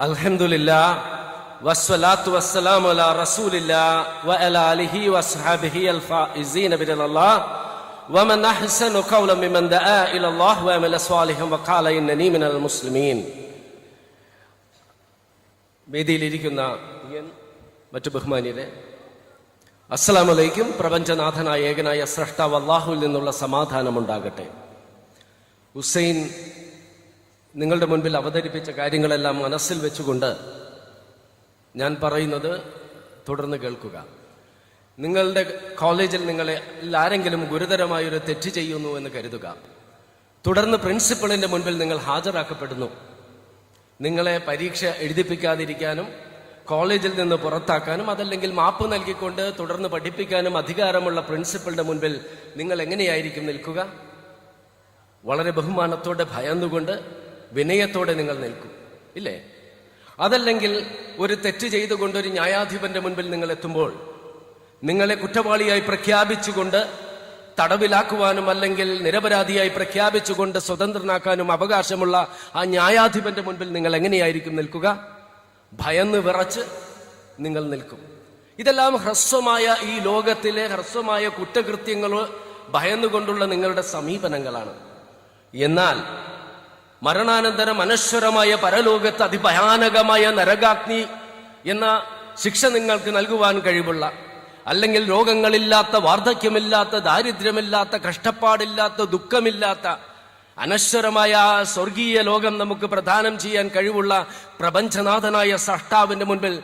അൽഹംദുലില്ലാ വസ്സലാത്തു വസ്സലാമു അലാ റസൂലില്ലാ വഅലാ ആലിഹി വസ്ഹബിഹി الفائزين برضا الله ومن احسن قولا ممن دعا الى الله وعمل صالحا وقال انني من المسلمين വേദിയിലിരിക്കുന്ന മറ്റു ബഹുമാനിയരെ അസ്സലാമു അലൈക്കും പ്രപഞ്ചനാഥനായ ഏകനായ സ്രഷ്ടാവ് അള്ളാഹുവിൽ നിന്നുള്ള സമാധാനമുണ്ടാകട്ടെ ഹുസൈൻ നിങ്ങളുടെ മുൻപിൽ അവതരിപ്പിച്ച കാര്യങ്ങളെല്ലാം മനസ്സിൽ വെച്ചുകൊണ്ട് ഞാൻ പറയുന്നത് തുടർന്ന് കേൾക്കുക. നിങ്ങളുടെ കോളേജിൽ നിങ്ങളെ ആരെങ്കിലും ഗുരുതരമായൊരു തെറ്റ് ചെയ്യുന്നു എന്ന് കരുതുക. തുടർന്ന് പ്രിൻസിപ്പളിന്റെ മുൻപിൽ നിങ്ങൾ ഹാജരാക്കപ്പെടുന്നു. നിങ്ങളെ പരീക്ഷ എഴുതിപ്പിക്കാതിരിക്കാനും കോളേജിൽ നിന്ന് പുറത്താക്കാനും അതല്ലെങ്കിൽ മാപ്പ് നൽകിക്കൊണ്ട് തുടർന്ന് പഠിപ്പിക്കാനും അധികാരമുള്ള പ്രിൻസിപ്പളിന്റെ മുൻപിൽ നിങ്ങൾ എങ്ങനെയായിരിക്കും നിൽക്കുക? വളരെ ബഹുമാനത്തോടെ ഭയന്നുകൊണ്ട് വിനയത്തോടെ നിങ്ങൾ നിൽക്കും. ഇല്ലേ? അതല്ലെങ്കിൽ ഒരു തെറ്റ് ചെയ്തുകൊണ്ട് ഒരു ന്യായാധിപന്റെ മുൻപിൽ നിങ്ങൾ എത്തുമ്പോൾ നിങ്ങളെ കുറ്റവാളിയായി പ്രഖ്യാപിച്ചുകൊണ്ട് തടവിലാക്കുവാനും അല്ലെങ്കിൽ നിരപരാധിയായി പ്രഖ്യാപിച്ചുകൊണ്ട് സ്വതന്ത്രനാക്കാനും അവകാശമുള്ള ആ ന്യായാധിപന്റെ മുൻപിൽ നിങ്ങൾ എങ്ങനെയായിരിക്കും നിൽക്കുക? ഭയന്ന് വിറച്ച് നിങ്ങൾ നിൽക്കും. ഇതെല്ലാം ഹ്രസ്വമായ ഈ ലോകത്തിലെ ഹ്രസ്വമായ കുറ്റകൃത്യങ്ങൾ ഭയന്നുകൊണ്ടുള്ള നിങ്ങളുടെ സമീപനങ്ങളാണ്. എന്നാൽ മരണാനന്തരം മനശ്വരമായ പരലോകത്ത് അതിഭയാനകമായ നരകാഗ്നി എന്ന ശിക്ഷ നിങ്ങൾക്ക് നൽകുവാൻ കഴിവുള്ള അല്ലെങ്കിൽ രോഗങ്ങളില്ലാത്ത വാർദ്ധക്യമില്ലാത്ത ദാരിദ്ര്യമില്ലാത്ത കഷ്ടപ്പാടില്ലാത്ത ദുഃഖമില്ലാത്ത അനശ്വരമായ ആ സ്വർഗീയ ലോകം നമുക്ക് പ്രദാനം ചെയ്യാൻ കഴിവുള്ള പ്രപഞ്ചനാഥനായ സഷ്ടാവിന്റെ മുൻപിൽ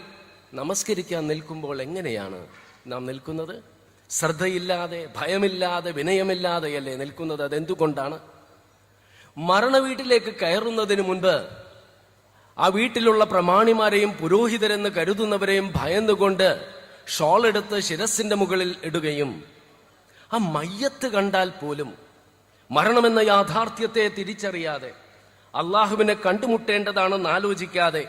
നമസ്കരിക്കാൻ നിൽക്കുമ്പോൾ എങ്ങനെയാണ് നാം നിൽക്കുന്നത്? ശ്രദ്ധയില്ലാതെ ഭയമില്ലാതെ വിനയമില്ലാതെയല്ലേ നിൽക്കുന്നത്? അതെന്തുകൊണ്ടാണ്? മരണവീട്ടിലേക്ക് കയറുന്നതിന് മുൻപ് ആ വീട്ടിലുള്ള പ്രമാണിമാരെയും പുരോഹിതരെന്ന് കരുതുന്നവരെയും ഭയന്നുകൊണ്ട് ഷോൾ എടുത്ത് ശിരസിന്റെ മുകളിൽ ഇടുകയും ആ മയ്യത്ത് കണ്ടാൽ പോലും മരണമെന്ന യാഥാർത്ഥ്യത്തെ തിരിച്ചറിയാതെ അള്ളാഹുവിനെ കണ്ടുമുട്ടേണ്ടതാണെന്ന് ആലോചിക്കാതെ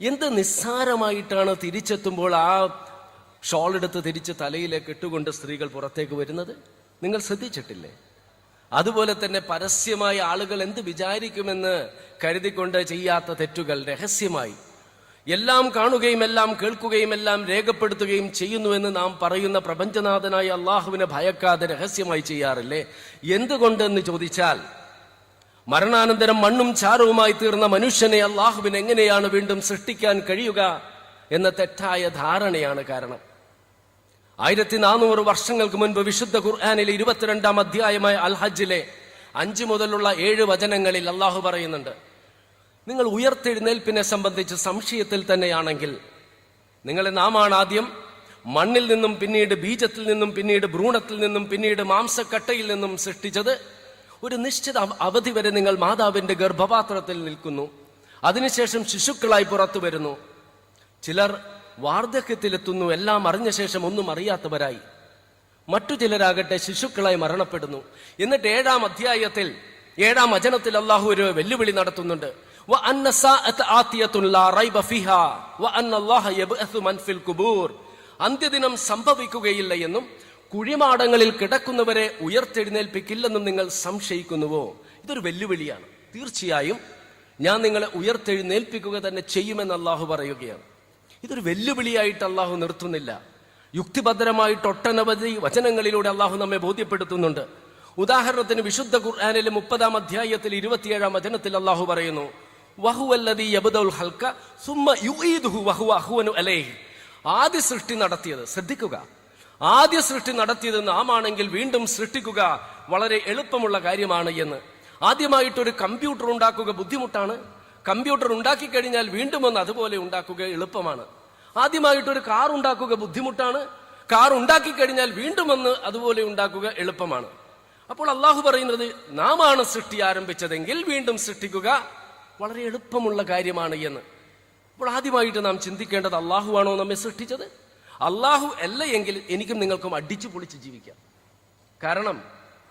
എന്ത് നിസ്സാരമായിട്ടാണ് തിരിച്ചെത്തുമ്പോൾ ആ ഷോൾ എടുത്ത് തിരിച്ച് തലയിലേക്ക് ഇട്ടുകൊണ്ട് സ്ത്രീകൾ പുറത്തേക്ക് വരുന്നത്? നിങ്ങൾ ശ്രദ്ധിച്ചിട്ടില്ലേ? അതുപോലെ തന്നെ പരസ്യമായി ആളുകൾ എന്ത് വിചാരിക്കുമെന്ന് കരുതിക്കൊണ്ട് ചെയ്യാത്ത തെറ്റുകൾ രഹസ്യമായി. എല്ലാം കാണുകയും എല്ലാം കേൾക്കുകയും എല്ലാം രേഖപ്പെടുത്തുകയും ചെയ്യുന്നുവെന്ന് നാം പറയുന്ന പ്രപഞ്ചനാഥനായ അള്ളാഹുവിനെ ഭയക്കാതെ രഹസ്യമായി ചെയ്യാറില്ലേ? എന്തുകൊണ്ടെന്ന് ചോദിച്ചാൽ മരണാനന്തരം മണ്ണും ചാരവുമായി തീർന്ന മനുഷ്യനെ അള്ളാഹുവിന് എങ്ങനെയാണ് വീണ്ടും സൃഷ്ടിക്കാൻ കഴിയുക എന്ന തെറ്റായ ധാരണയാണ് കാരണം. ആയിരത്തി നാനൂറ് വർഷങ്ങൾക്ക് മുൻപ് വിശുദ്ധ ഖുർആാനിലെ ഇരുപത്തിരണ്ടാം അധ്യായമായ അൽ ഹജ്ജിലെ അഞ്ചു മുതലുള്ള ഏഴ് വചനങ്ങളിൽ അള്ളാഹു പറയുന്നുണ്ട് നിങ്ങൾ ഉയർത്തെഴുന്നേൽപ്പിനെ സംബന്ധിച്ച് സംശയത്തിൽ തന്നെയാണെങ്കിൽ നിങ്ങളെ നാമാണ് ആദ്യം മണ്ണിൽ നിന്നും പിന്നീട് ബീജത്തിൽ നിന്നും പിന്നീട് ഭ്രൂണത്തിൽ നിന്നും പിന്നീട് മാംസക്കട്ടയിൽ നിന്നും സൃഷ്ടിച്ചത്. ഒരു നിശ്ചിത അവധി വരെ നിങ്ങൾ മാതാവിന്റെ ഗർഭപാത്രത്തിൽ നിൽക്കുന്നു. അതിനുശേഷം ശിശുക്കളായി പുറത്തു വരുന്നു. ചിലർ വാർദ്ധക്യത്തിലെത്തുന്നു. എല്ലാം അറിഞ്ഞ ശേഷം ഒന്നും അറിയാത്തവരായി. മറ്റു ചിലരാകട്ടെ ശിശുക്കളായി മരണപ്പെടുന്നു. എന്നിട്ട് ഏഴാം അധ്യായത്തിൽ ഏഴാം വചനത്തിൽ അള്ളാഹു ഒരു വെല്ലുവിളി നടത്തുന്നുണ്ട്. അന്ത്യദിനം സംഭവിക്കുകയില്ല എന്നും കുഴിമാടങ്ങളിൽ കിടക്കുന്നവരെ ഉയർത്തെഴുന്നേൽപ്പിക്കില്ലെന്നും നിങ്ങൾ സംശയിക്കുന്നുവോ? ഇതൊരു വെല്ലുവിളിയാണ്. തീർച്ചയായും ഞാൻ നിങ്ങളെ ഉയർത്തെഴുന്നേൽപ്പിക്കുക തന്നെ ചെയ്യുമെന്ന് അള്ളാഹു പറയുകയാണ്. ഇതൊരു വെല്ലുവിളിയായിട്ട് അള്ളാഹു നിർത്തുന്നില്ല. യുക്തിഭദ്രമായിട്ട് ഒട്ടനവധി വചനങ്ങളിലൂടെ അള്ളാഹു നമ്മെ ബോധ്യപ്പെടുത്തുന്നുണ്ട്. ഉദാഹരണത്തിന് വിശുദ്ധ ഖുർആാനിലെ മുപ്പതാം അധ്യായത്തിൽ ഇരുപത്തിയേഴാം വചനത്തിൽ അള്ളാഹു പറയുന്നു ആദ്യ സൃഷ്ടി നടത്തിയത് ശ്രദ്ധിക്കുക. ആദ്യ സൃഷ്ടി നടത്തിയത് നാം ആണെങ്കിൽ വീണ്ടും സൃഷ്ടിക്കുക വളരെ എളുപ്പമുള്ള കാര്യമാണ് എന്ന്. ആദ്യമായിട്ടൊരു കമ്പ്യൂട്ടർ ഉണ്ടാക്കുക ബുദ്ധിമുട്ടാണ്. കമ്പ്യൂട്ടർ ഉണ്ടാക്കി കഴിഞ്ഞാൽ വീണ്ടും ഒന്ന് അതുപോലെ ഉണ്ടാക്കുക എളുപ്പമാണ്. ആദ്യമായിട്ടൊരു കാർ ഉണ്ടാക്കുക ബുദ്ധിമുട്ടാണ്. കാർ ഉണ്ടാക്കി കഴിഞ്ഞാൽ വീണ്ടും ഒന്ന് അതുപോലെ ഉണ്ടാക്കുക എളുപ്പമാണ്. അപ്പോൾ അള്ളാഹു പറയുന്നത് നാം ആണ് സൃഷ്ടി ആരംഭിച്ചതെങ്കിൽ വീണ്ടും സൃഷ്ടിക്കുക വളരെ എളുപ്പമുള്ള കാര്യമാണ് എന്ന്. അപ്പോൾ ആദ്യമായിട്ട് നാം ചിന്തിക്കേണ്ടത് അള്ളാഹു ആണോ നമ്മെ സൃഷ്ടിച്ചത്? അള്ളാഹു അല്ല എങ്കിൽ എനിക്കും നിങ്ങൾക്കും അടിച്ചു പൊളിച്ച് ജീവിക്കാം. കാരണം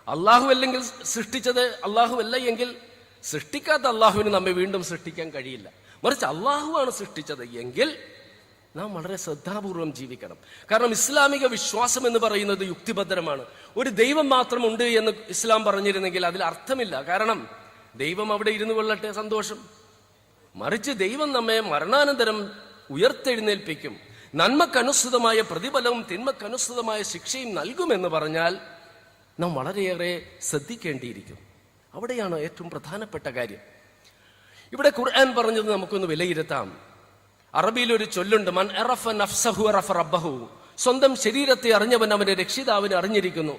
അള്ളാഹു അല്ലെങ്കിൽ സൃഷ്ടിച്ചത് അള്ളാഹു അല്ല എങ്കിൽ സൃഷ്ടിക്കാത്ത അള്ളാഹുവിന് നമ്മെ വീണ്ടും സൃഷ്ടിക്കാൻ കഴിയില്ല. മറിച്ച് അള്ളാഹുവാണ് സൃഷ്ടിച്ചത് എങ്കിൽ നാം വളരെ ശ്രദ്ധാപൂർവം ജീവിക്കണം. കാരണം ഇസ്ലാമിക വിശ്വാസം എന്ന് പറയുന്നത് യുക്തിഭദ്രമാണ്. ഒരു ദൈവം മാത്രം ഉണ്ട് എന്ന് ഇസ്ലാം പറഞ്ഞിരുന്നെങ്കിൽ അതിൽ അർത്ഥമില്ല. കാരണം ദൈവം അവിടെ ഇരുന്നു കൊള്ളട്ടെ സന്തോഷം. മറിച്ച് ദൈവം നമ്മെ മരണാനന്തരം ഉയർത്തെഴുന്നേൽപ്പിക്കും. നന്മക്കനുസൃതമായ പ്രതിഫലവും തിന്മക്കനുസൃതമായ ശിക്ഷയും നൽകുമെന്ന് പറഞ്ഞാൽ നാം വളരെയേറെ ശ്രദ്ധിക്കേണ്ടിയിരിക്കും. അവിടെയാണ് ഏറ്റവും പ്രധാനപ്പെട്ട കാര്യം. ഇവിടെ ഖുർആൻ പറഞ്ഞത് നമുക്കൊന്ന് വിലയിരുത്താം. അറബിയിൽ ഒരു ചൊല്ലുണ്ട് മൻ അറഫ നഫ്സഹു അറഫ റബ്ബഹു. സ്വന്തം ശരീരത്തെ അറിഞ്ഞവൻ അവന്റെ രക്ഷിതാവിനെ അറിഞ്ഞിരിക്കുന്നു.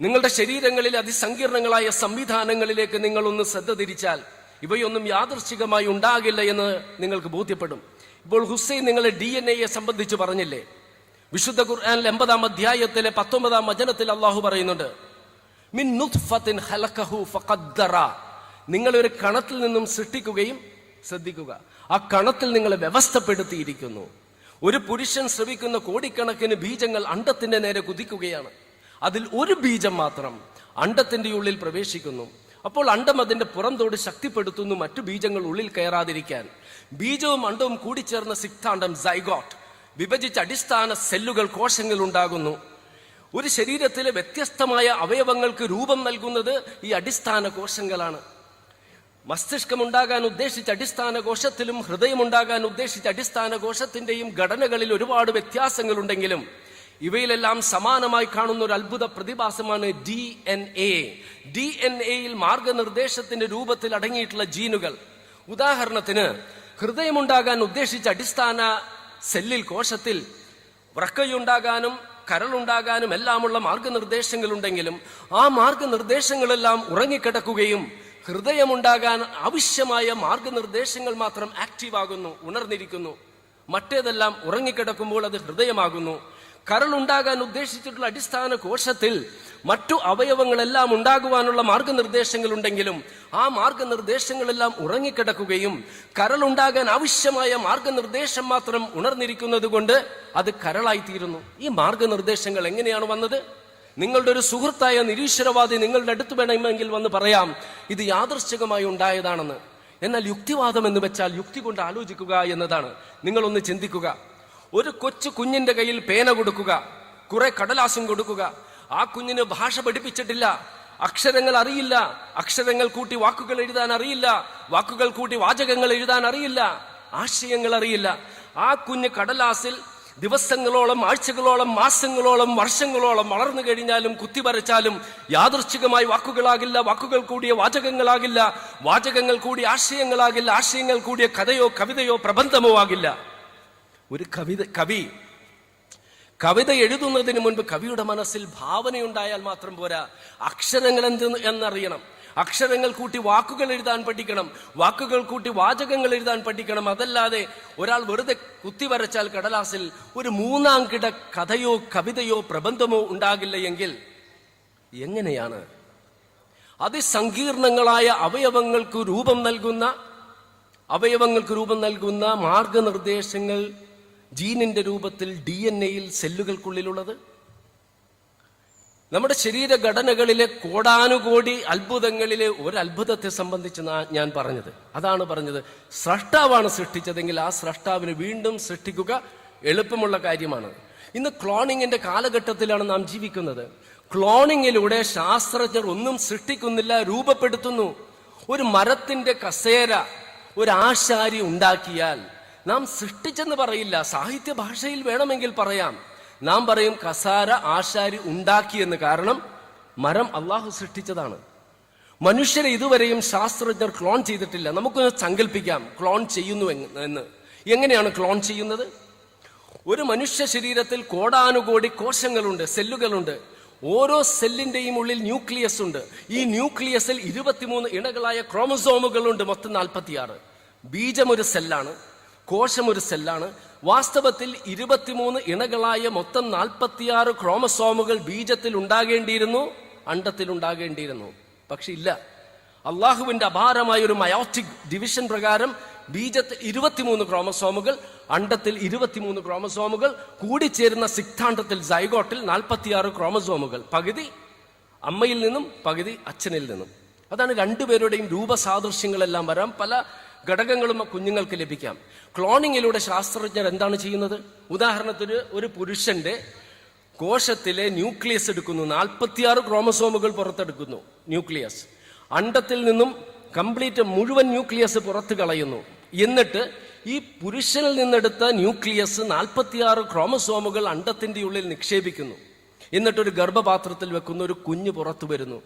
നിങ്ങളുടെ ശരീരങ്ങളിൽ അതിസങ്കീർണങ്ങളായ സംവിധാനങ്ങളിലേക്ക് നിങ്ങളൊന്ന് ശ്രദ്ധ തിരിച്ചാൽ ഇവയൊന്നും യാദൃശ്ചികമായി ഉണ്ടാകില്ല എന്ന് നിങ്ങൾക്ക് ബോധ്യപ്പെടും. ഇപ്പോൾ ഹുസൈൻ നിങ്ങളെ ഡി എൻ എയെ സംബന്ധിച്ച് പറഞ്ഞില്ലേ? വിശുദ്ധ ഖുർആനിൽ എൺപതാം അധ്യായത്തിലെ പത്തൊമ്പതാം വചനത്തിൽ അള്ളാഹു പറയുന്നുണ്ട് മിൻ നുത്ഫത്തിൻ ഹലക്കഹു ഫഖദ്ദറ. നിങ്ങൾ ഒരു കണത്തിൽ നിന്നും സൃഷ്ടിക്കുകയും ശ്രദ്ധിക്കുക. ആ കണത്തിൽ നിങ്ങൾ വ്യവസ്ഥപ്പെടുത്തിയിരിക്കുന്നു. ഒരു പുരുഷൻ ശ്രവിക്കുന്ന കോടിക്കണക്കിന് ബീജങ്ങൾ അണ്ടത്തിന്റെ നേരെ കുതിക്കുകയാണ്. അതിൽ ഒരു ബീജം മാത്രം അണ്ടത്തിന്റെ ഉള്ളിൽ പ്രവേശിക്കുന്നു. അപ്പോൾ അണ്ടം അതിന്റെ പുറന്തോട് ശക്തിപ്പെടുത്തുന്നു മറ്റു ബീജങ്ങൾ ഉള്ളിൽ കയറാതിരിക്കാൻ. ബീജവും അണ്ടവും കൂടിച്ചേർന്ന സിക്താണ്ടം സൈഗോട്ട്. വിഭജിച്ച അടിസ്ഥാന സെല്ലുകൾ കോശങ്ങൾ ഉണ്ടാകുന്നു. ഒരു ശരീരത്തിലെ വ്യത്യസ്തമായ അവയവങ്ങൾക്ക് രൂപം നൽകുന്നത് ഈ അടിസ്ഥാന കോശങ്ങളാണ്. മസ്തിഷ്കം ഉണ്ടാകാൻ ഉദ്ദേശിച്ച അടിസ്ഥാന കോശത്തിലും ഹൃദയമുണ്ടാകാൻ ഉദ്ദേശിച്ച അടിസ്ഥാന കോശത്തിന്റെയും ഘടനകളിൽ ഒരുപാട് വ്യത്യാസങ്ങളുണ്ടെങ്കിലും ഇവയിലെല്ലാം സമാനമായി കാണുന്ന ഒരു അത്ഭുത പ്രതിഭാസമാണ് D N A. D N എയിൽ മാർഗനിർദ്ദേശത്തിന്റെ രൂപത്തിൽ അടങ്ങിയിട്ടുള്ള ജീനുകൾ. ഉദാഹരണത്തിന് ഹൃദയമുണ്ടാകാൻ ഉദ്ദേശിച്ച അടിസ്ഥാന സെല്ലിൽ കോശത്തിൽ വ്രക്കയുണ്ടാകാനും കരളുണ്ടാകാനും എല്ലാമുള്ള മാർഗനിർദ്ദേശങ്ങളുണ്ടെങ്കിലും ആ മാർഗനിർദ്ദേശങ്ങളെല്ലാം ഉറങ്ങിക്കിടക്കുകയും ഹൃദയമുണ്ടാകാൻ ആവശ്യമായ മാർഗനിർദ്ദേശങ്ങൾ മാത്രം ആക്റ്റീവ് ആകുന്നു ഉണർന്നിരിക്കുന്നു. മറ്റേതെല്ലാം ഉറങ്ങിക്കിടക്കുമ്പോൾ അത് ഹൃദയമാകുന്നു. കരളുണ്ടാകാൻ ഉദ്ദേശിച്ചിട്ടുള്ള അടിസ്ഥാന കോശത്തിൽ മറ്റു അവയവങ്ങളെല്ലാം ഉണ്ടാകുവാനുള്ള മാർഗനിർദ്ദേശങ്ങൾ ഉണ്ടെങ്കിലും ആ മാർഗനിർദ്ദേശങ്ങളെല്ലാം ഉറങ്ങിക്കിടക്കുകയും കരളുണ്ടാകാൻ ആവശ്യമായ മാർഗനിർദ്ദേശം മാത്രം ഉണർന്നിരിക്കുന്നത് കൊണ്ട് അത് കരളായിത്തീരുന്നു. ഈ മാർഗനിർദ്ദേശങ്ങൾ എങ്ങനെയാണ് വന്നത്? നിങ്ങളുടെ ഒരു സുഹൃത്തായ നിരീശ്വരവാദി നിങ്ങളുടെ അടുത്ത് വേണമെങ്കിൽ വന്ന് പറയാം ഇത് യാദൃശ്ചികമായി ഉണ്ടായതാണെന്ന്. എന്നാൽ യുക്തിവാദം എന്ന് വെച്ചാൽ യുക്തി കൊണ്ട് ആലോചിക്കുക എന്നതാണ്. നിങ്ങളൊന്ന് ചിന്തിക്കുക. ഒരു കൊച്ചു കുഞ്ഞിന്റെ കയ്യിൽ പേന കൊടുക്കുക കുറെ കടലാസും കൊടുക്കുക. ആ കുഞ്ഞിന് ഭാഷ പഠിപ്പിച്ചിട്ടില്ല. അക്ഷരങ്ങൾ അറിയില്ല. അക്ഷരങ്ങൾ കൂട്ടി വാക്കുകൾ എഴുതാൻ അറിയില്ല. വാക്കുകൾ കൂട്ടി വാചകങ്ങൾ എഴുതാൻ അറിയില്ല. ആശയങ്ങൾ അറിയില്ല. ആ കുഞ്ഞ് കടലാസിൽ ദിവസങ്ങളോളം ആഴ്ചകളോളം മാസങ്ങളോളം വർഷങ്ങളോളം വളർന്നു കഴിഞ്ഞാലും കുത്തിവരച്ചാലും യാദൃശ്ചികമായി വാക്കുകളാകില്ല. വാക്കുകൾ കൂടിയ വാചകങ്ങളാകില്ല. വാചകങ്ങൾ കൂടി ആശയങ്ങളാകില്ല. ആശയങ്ങൾ കൂടിയ കഥയോ കവിതയോ പ്രബന്ധമോ ആകില്ല. ഒരു കവിത കവി. കവിത എഴുതുന്നതിന് മുൻപ് കവിയുടെ മനസ്സിൽ ഭാവനയുണ്ടായാൽ മാത്രം പോരാ. അക്ഷരങ്ങൾ എന്ത് എന്നറിയണം. അക്ഷരങ്ങൾ കൂട്ടി വാക്കുകൾ എഴുതാൻ പഠിക്കണം. വാക്കുകൾ കൂട്ടി വാചകങ്ങൾ എഴുതാൻ പഠിക്കണം. അതല്ലാതെ ഒരാൾ വെറുതെ കുത്തി വരച്ചാൽ കടലാസിൽ ഒരു മൂന്നാം കിട കഥയോ കവിതയോ പ്രബന്ധമോ ഉണ്ടാകില്ല എങ്കിൽ എങ്ങനെയാണ്? അതിസങ്കീർണങ്ങളായ അവയവങ്ങൾക്ക് രൂപം നൽകുന്ന അവയവങ്ങൾക്ക് രൂപം നൽകുന്ന മാർഗനിർദ്ദേശങ്ങൾ ജീനിന്റെ രൂപത്തിൽ ഡി എൻ എയിൽ സെല്ലുകൾക്കുള്ളിലുള്ളത്. നമ്മുടെ ശരീരഘടനകളിലെ കോടാനുകോടി അത്ഭുതങ്ങളിലെ ഒരു അത്ഭുതത്തെ സംബന്ധിച്ച് ഞാൻ പറഞ്ഞത്. അതാണ് പറഞ്ഞത്. സ്രഷ്ടാവാണ് സൃഷ്ടിച്ചതെങ്കിൽ ആ സ്രഷ്ടാവിന് വീണ്ടും സൃഷ്ടിക്കുക എളുപ്പമുള്ള കാര്യമാണ്. ഇന്ന് ക്ലോണിങ്ങിന്റെ കാലഘട്ടത്തിലാണ് നാം ജീവിക്കുന്നത്. ക്ലോണിങ്ങിലൂടെ ശാസ്ത്രജ്ഞർ ഒന്നും സൃഷ്ടിക്കുന്നില്ല രൂപപ്പെടുത്തുന്നു. ഒരു മരത്തിന്റെ കസേര ഒരു ഉണ്ടാക്കിയാൽ നാം സൃഷ്ടിച്ചെന്ന് പറയില്ല. സാഹിത്യ ഭാഷയിൽ വേണമെങ്കിൽ പറയാം. നാം പറയും കസാര ആശാരി ഉണ്ടാക്കിയെന്ന് കാരണം മരം അള്ളാഹു സൃഷ്ടിച്ചതാണ്. മനുഷ്യരെ ഇതുവരെയും ശാസ്ത്രജ്ഞർ ക്ലോൺ ചെയ്തിട്ടില്ല. നമുക്കൊന്ന് സങ്കല്പിക്കാം ക്ലോൺ ചെയ്യുന്നു എന്ന്. എങ്ങനെയാണ് ക്ലോൺ ചെയ്യുന്നത്? ഒരു മനുഷ്യ ശരീരത്തിൽ കോടാനുകോടി കോശങ്ങളുണ്ട് സെല്ലുകളുണ്ട്. ഓരോ സെല്ലിന്റെയും ഉള്ളിൽ ന്യൂക്ലിയസ് ഉണ്ട്. ഈ ന്യൂക്ലിയസിൽ ഇരുപത്തിമൂന്ന് ഇണകളായ ക്രോമസോമുകളുണ്ട് മൊത്തം നാൽപ്പത്തിയാറ്. ബീജം ഒരു സെല്ലാണ്. കോശം ഒരു സെല്ലാണ്. വാസ്തവത്തിൽ ഇരുപത്തിമൂന്ന് ഇണകളായ മൊത്തം നാൽപ്പത്തിയാറ് ക്രോമസോമുകൾ ബീജത്തിൽ ഉണ്ടാകേണ്ടിയിരുന്നു അണ്ടത്തിൽ ഉണ്ടാകേണ്ടിയിരുന്നു. പക്ഷെ ഇല്ല. അള്ളാഹുവിന്റെ അപാരമായ ഒരു മയോട്ടിക് ഡിവിഷൻ പ്രകാരം ബീജത്തിൽ ഇരുപത്തിമൂന്ന് ക്രോമസോമുകൾ അണ്ടത്തിൽ ഇരുപത്തിമൂന്ന് ക്രോമസോമുകൾ കൂടിച്ചേരുന്ന സിക്താണ്ടത്തിൽ സൈഗോട്ടിൽ നാൽപ്പത്തിയാറ് ക്രോമസോമുകൾ. പകുതി അമ്മയിൽ നിന്നും പകുതി അച്ഛനിൽ നിന്നും. അതാണ് രണ്ടുപേരുടെയും രൂപസാദൃശ്യങ്ങളെല്ലാം വരാം. പല ഘടകങ്ങളും കുഞ്ഞുങ്ങൾക്ക് ലഭിക്കാം. ക്ലോണിങ്ങിലൂടെ ശാസ്ത്രജ്ഞർ എന്താണ് ചെയ്യുന്നത്? ഉദാഹരണത്തിന് ഒരു പുരുഷന്റെ കോശത്തിലെ ന്യൂക്ലിയസ് എടുക്കുന്നു. നാൽപ്പത്തിയാറ് ക്രോമസോമുകൾ പുറത്തെടുക്കുന്നു ന്യൂക്ലിയസ്. അണ്ടത്തിൽ നിന്നും കംപ്ലീറ്റ് മുഴുവൻ ന്യൂക്ലിയസ് പുറത്തു കളയുന്നു. എന്നിട്ട് ഈ പുരുഷനിൽ നിന്നെടുത്ത ന്യൂക്ലിയസ് നാൽപ്പത്തിയാറ് ക്രോമസോമുകൾ അണ്ടത്തിന്റെ ഉള്ളിൽ നിക്ഷേപിക്കുന്നു. എന്നിട്ടൊരു ഗർഭപാത്രത്തിൽ വെക്കുന്ന ഒരു കുഞ്ഞ് പുറത്തു വരുന്നു.